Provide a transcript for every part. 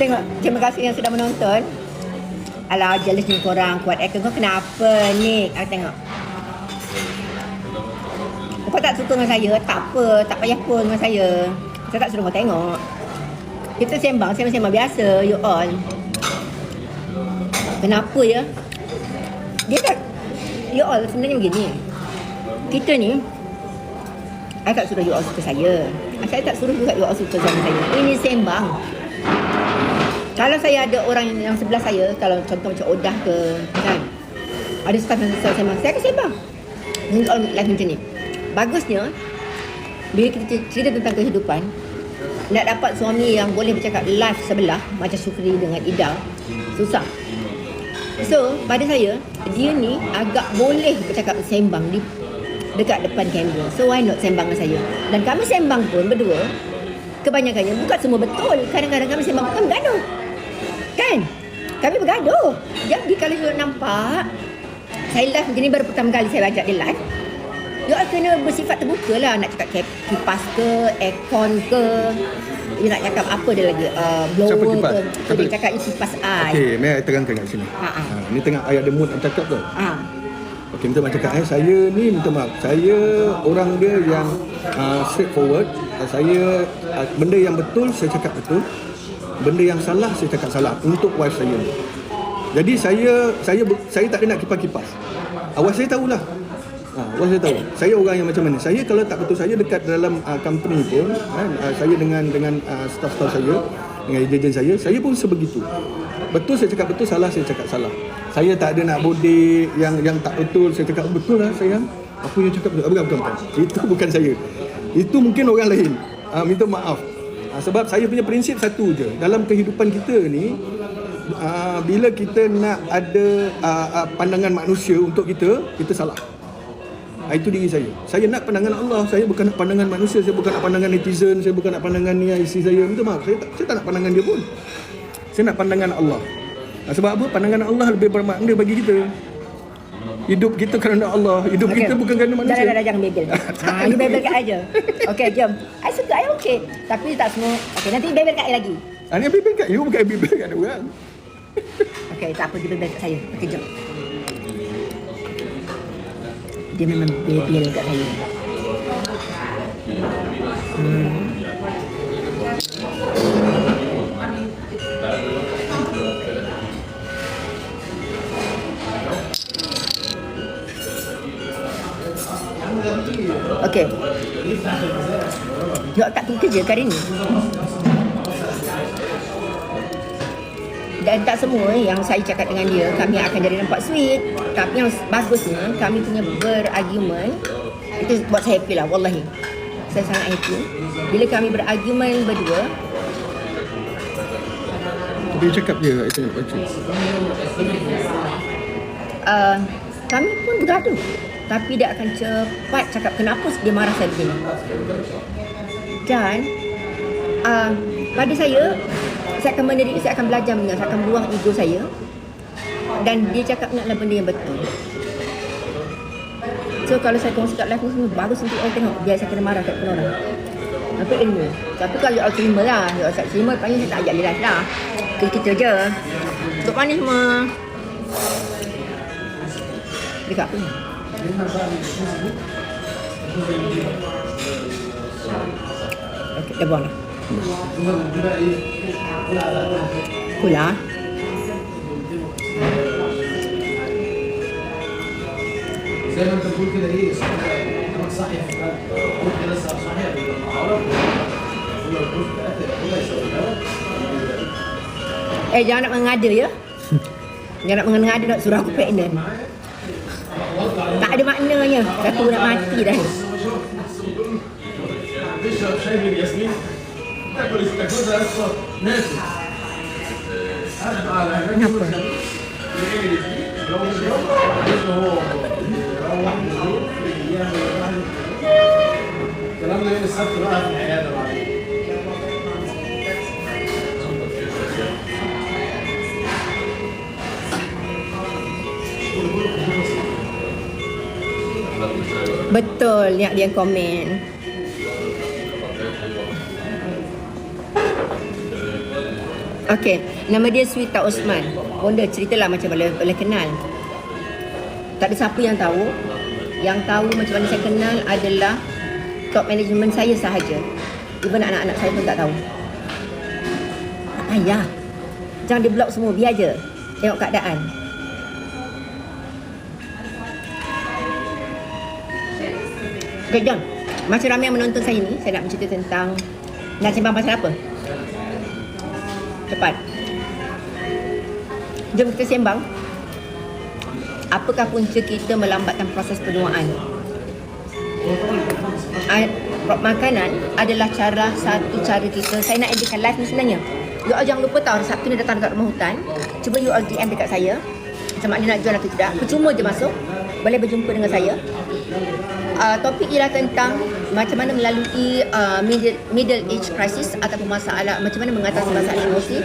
Tengok, terima kasih yang sudah menonton. Alah, jealous ni korang kuat actor kau kenapa ni? Aku tengok. Kau tak suka dengan saya, tak apa, tak payah pun dengan saya. Saya tak suruh kau tengok. Kita sembang, sembang-sembang biasa, you all. Kenapa ya? Dia tak, you all sebenarnya begini. Kita ni, saya tak suruh you all suka saya. Saya tak suruh juga you all suka sama saya. Ini sembang. Kalau saya ada orang yang sebelah saya, kalau contoh macam Odah ke, kan, ada staff yang saya sembang, saya akan sembang. Ini all life macam ni. Bagusnya, bila kita cerita tentang kehidupan, nak dapat suami yang boleh bercakap live sebelah, macam Syukri dengan Ida, susah. So, pada saya, dia ni agak boleh bercakap sembang di dekat depan kamera. So, why not sembang dengan saya? Dan kami sembang pun berdua, kebanyakannya bukan semua betul. Kadang-kadang kami sembang bukan bergaduh. Kan? Kami bergaduh. Jadi kalau you nampak, saya live macam ni baru pertama kali saya ajak dia live. You all kena bersifat terbuka lah nak cakap kip- kipas ke, aircon ke. You nak cakap apa dia lagi? Uh, blower ke. Siapa Dia cakap you kipas ais. Okey, mari saya terangkan kat sini. Ha, ha. Ha, ni tengah ayat ada mood nak cakap tu. Ah. Okey, minta maaf cakap eh. Saya ni minta maaf. Saya orang dia yang uh, straightforward. Saya uh, benda yang betul saya cakap betul. Benda yang salah saya cakap salah untuk wife saya. Jadi saya saya saya tak ada nak kipas-kipas. Wife saya tahulah. Ha, wife saya tahu. Saya orang yang macam mana. Saya kalau tak betul saya dekat dalam uh, company pun, kan, uh, saya dengan dengan uh, staff-staff saya, dengan ejen saya, saya pun sebegitu. Betul saya cakap betul, salah saya cakap salah. Saya tak ada nak bodek yang yang tak betul, saya cakap betul lah sayang. Apa yang cakap betul? Bukan, bukan, bukan. Itu bukan saya. Itu mungkin orang lain. Uh, minta maaf. Uh, sebab saya punya prinsip satu je. Dalam kehidupan kita ni, uh, bila kita nak ada uh, uh, pandangan manusia untuk kita, kita salah. Itu diri saya. Saya nak pandangan Allah. Saya bukan nak pandangan manusia. Saya bukan nak pandangan netizen. Saya bukan nak pandangan ni isteri saya. Minta maaf. Saya tak, saya tak nak pandangan dia pun. Saya nak pandangan Allah. Ha, sebab apa? Pandangan Allah lebih bermakna bagi kita. Hidup kita kerana Allah. Hidup okay. kita bukan kerana manusia. Dah, dah, dah, jangan bebel. ha, you bebel kat je. Okey, jom. I suka, I okey. Tapi tak semua. Okey, nanti bebel kat I lagi. Ha, ni bebel kat you bukan bebel kat orang. Okey, tak apa, dia bebel kat saya. Okey, jom. Dia memang bebel kat saya. Hmm. Okey. Jom tak pergi kerja ke hari ni? Dan tak semua yang saya cakap dengan dia kami akan jadi nampak sweet. Tapi yang bagusnya kami punya berargumen itu buat saya happy lah wallahi. Saya sangat happy. Bila kami berargumen berdua, Dia cakap je. Saya tengok baca. uh, kami pun bergaduh. Tapi dia akan cepat cakap kenapa dia marah saya begini. Dan uh, pada saya, saya akan menerima, saya akan belajar mendengar, saya akan buang ego saya. Dan dia cakap nak benda yang betul. So kalau saya kongsi kat live ni semua bagus untuk orang tengok. Biar saya kena marah kat orang. Apa ilmu. Tapi kalau you all terima lah. You all terima, paling saya tak ajak dia live lah. Kita je. Untuk mana semua? Dekat apa ni? Okey, dah buang lah. Pula. زي ما انت بتقول كده ايه كلامك صحيح ممكن لسه صحيح بالمعارف ولو قلت تاثر ولا يسوي Eh, jangan nak mengada ya. jangan nak mengada nak suruh aku pregnant. Tak ada maknanya. Aku nak mati dah. تشرب شاي بالياسمين تاكل استاكوزا اصلا ناسي على Kenapa? الكلام ده يوم السبت بقى في العياده بعدين Betul yang dia komen. Okey, nama dia Swita Osman. Bonda ceritalah macam mana boleh kenal. Tak ada siapa yang tahu. Yang tahu macam mana saya kenal adalah top management saya sahaja. Even anak-anak saya pun tak tahu. Tak payah. Jangan dia block semua, biar je. Tengok keadaan. Okay, John. Macam ramai yang menonton saya ni, saya nak bercerita tentang nak sembang pasal apa? Cepat. Jom kita sembang. Apakah punca kita melambatkan proses penuaan? A- Makanan adalah cara satu cara kita. Saya nak adakan live ni sebenarnya. You all jangan lupa hari Sabtu ni datang dekat rumah hutan. Cuba you all DM dekat saya. Sama ada nak jual atau tidak. Percuma je masuk. Boleh berjumpa dengan saya. Uh, topik ialah tentang macam mana melalui uh, middle, middle age crisis ataupun masalah macam mana mengatasi masalah emosi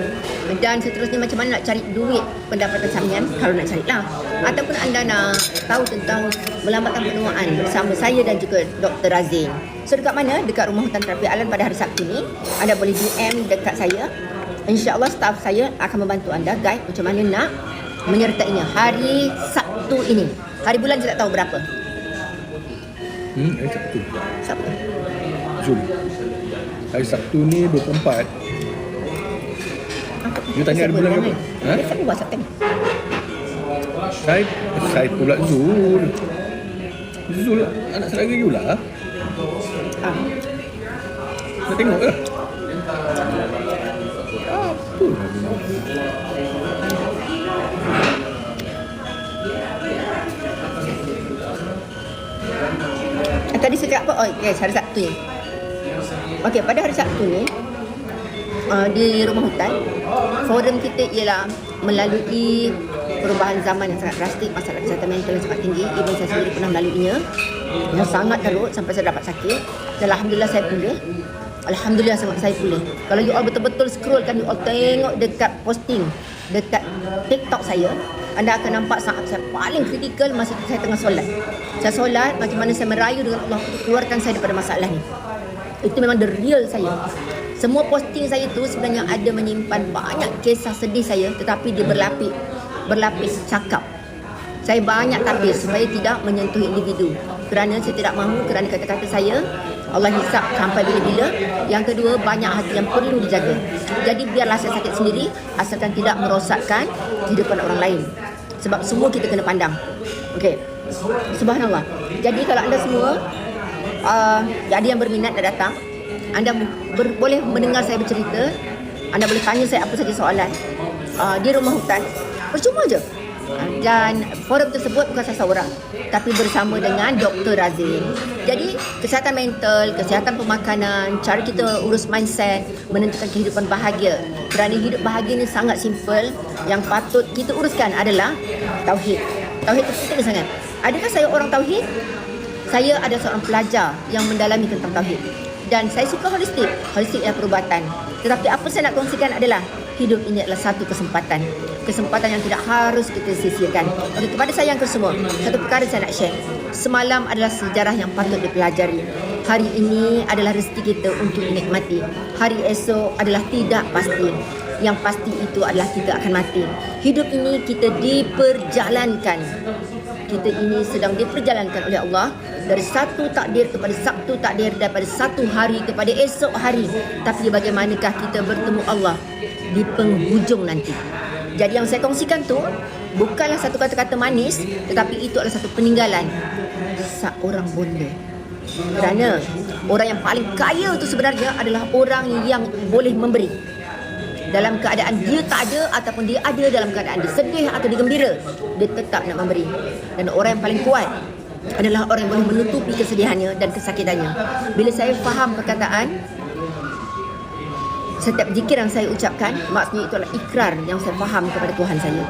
dan seterusnya macam mana nak cari duit pendapatan sampingan kalau nak carilah. Ataupun anda nak tahu tentang melambatkan penuaan bersama saya dan juga Dr. Razin. So dekat mana? dekat rumah hutan terapi alam pada hari Sabtu ni. Anda boleh DM dekat saya. InsyaAllah staff saya akan membantu anda guide macam mana nak menyertainya hari Sabtu ini. Hari bulan saya tak tahu berapa Hmm, hari Sabtu. Siapa? Zul. Hari Sabtu ni 24. You tanya ada bulan apa? Ha? Ha? Siapa buat September? Saya, saya pula Zul. Zul lah. Anak saudara you lah. Ah. Nak tengok ke? Apa? Tadi saya cakap apa? Oh, yes, hari Sabtu ni. Okey, pada hari Sabtu ni, uh, di rumah hutan, forum kita ialah melalui perubahan zaman yang sangat drastik, masalah kesihatan mental yang sangat tinggi. Ibu saya sendiri pernah melaluinya. Yang sangat teruk sampai saya dapat sakit. Dan Alhamdulillah saya pulih. Alhamdulillah sangat saya pulih. Kalau you all betul-betul scroll kan you all tengok dekat posting dekat TikTok saya, anda akan nampak saat saya paling kritikal masa saya tengah solat. Saya solat macam mana saya merayu dengan Allah untuk keluarkan saya daripada masalah ni. Itu memang the real saya. Semua posting saya tu sebenarnya ada menyimpan banyak kisah sedih saya tetapi dia berlapis berlapis cakap. Saya banyak tabis supaya tidak menyentuh individu. Kerana saya tidak mahu kerana kata-kata saya Allah hisap sampai bila-bila. Yang kedua, banyak hati yang perlu dijaga. Jadi biarlah saya sakit sendiri asalkan tidak merosakkan kehidupan orang lain. Sebab semua kita kena pandang. Okey. Subhanallah. Jadi kalau anda semua uh, ada yang berminat nak datang, anda ber, boleh mendengar saya bercerita. Anda boleh tanya saya apa saja soalan uh, di rumah hutan. Percuma je. Dan forum tersebut bukan saya seorang Tapi bersama dengan Dr. Razin Jadi kesihatan mental, kesihatan pemakanan Cara kita urus mindset Menentukan kehidupan bahagia. Kerana hidup bahagia ni sangat simple. Yang patut kita uruskan adalah Tauhid. Tauhid itu penting sangat. Adakah saya orang Tauhid? Saya ada seorang pelajar yang mendalami tentang Tauhid. Dan saya suka holistik. Holistik ialah perubatan. Tetapi apa saya nak kongsikan adalah Hidup ini adalah satu kesempatan Kesempatan yang tidak harus kita sisihkan. Okey, kepada saya yang kesemua Satu perkara saya nak share. Semalam adalah sejarah yang patut dipelajari. Hari ini adalah rezeki kita untuk dinikmati. Hari esok adalah tidak pasti. Yang pasti itu adalah kita akan mati. Hidup ini kita diperjalankan. Kita ini sedang diperjalankan oleh Allah dari satu takdir kepada satu takdir daripada satu hari kepada esok hari. Tapi bagaimanakah kita bertemu Allah di penghujung nanti jadi yang saya kongsikan tu bukanlah satu kata-kata manis tetapi itu adalah satu peninggalan. Seorang bonda. Kerana orang yang paling kaya itu sebenarnya adalah orang yang boleh memberi. Dalam keadaan dia tak ada ataupun dia ada dalam keadaan dia sedih atau dia gembira dia tetap nak memberi. Dan orang yang paling kuat adalah orang yang boleh menutupi kesedihannya dan kesakitannya. Bila saya faham perkataan setiap zikir yang saya ucapkan maksudnya itu adalah ikrar yang saya faham kepada Tuhan saya.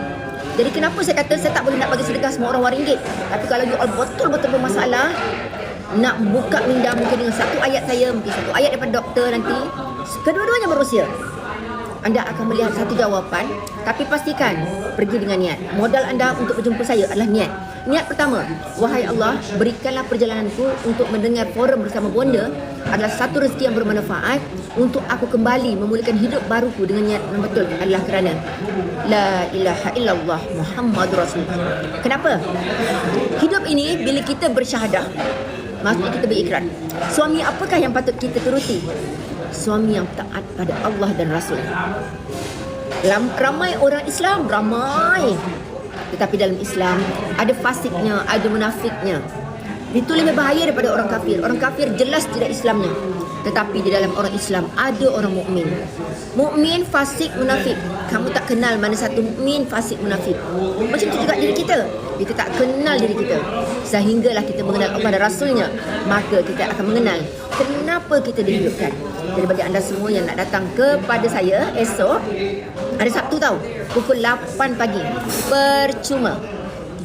Jadi kenapa saya kata saya tak boleh nak bagi sedekah semua orang RM1 tapi kalau you all betul-betul bermasalah nak buka minda mungkin dengan satu ayat saya mungkin satu ayat daripada doktor nanti kedua-duanya berusia anda akan melihat satu jawapan tapi pastikan pergi dengan niat. Modal anda untuk berjumpa saya adalah niat. Niat pertama, wahai Allah, berikanlah perjalananku untuk mendengar forum bersama bonda adalah satu rezeki yang bermanfaat untuk aku kembali memulakan hidup baruku dengan niat yang betul adalah kerana la ilaha illallah Muhammad Rasulullah. Kenapa? Hidup ini bila kita bersyahadah maksudnya kita berikrar. Suami apakah yang patut kita turuti? Suami yang taat pada Allah dan Rasul. Ramai orang Islam, ramai. Tetapi dalam Islam ada fasiknya, ada munafiknya. Itu lebih bahaya daripada orang kafir. Orang kafir jelas tidak Islamnya. Tetapi di dalam orang Islam ada orang mukmin. Mukmin, fasik, munafik. Kamu tak kenal mana satu mukmin, fasik, munafik. Macam itu juga diri kita. Kita tak kenal diri kita. Sehinggalah kita mengenal Allah dan Rasulnya. Maka kita akan mengenal kenapa kita dihidupkan. Jadi bagi anda semua yang nak datang kepada saya esok, hari Sabtu tau, pukul 8 pagi. Percuma.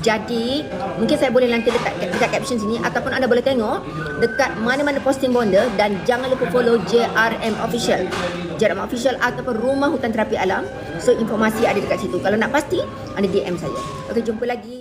Jadi, mungkin saya boleh nanti letak dekat caption sini ataupun anda boleh tengok dekat mana-mana posting bonda dan jangan lupa follow JRM Official. JRM Official ataupun Rumah Hutan Terapi Alam. So, informasi ada dekat situ. Kalau nak pasti, anda DM saya. Okey, jumpa lagi.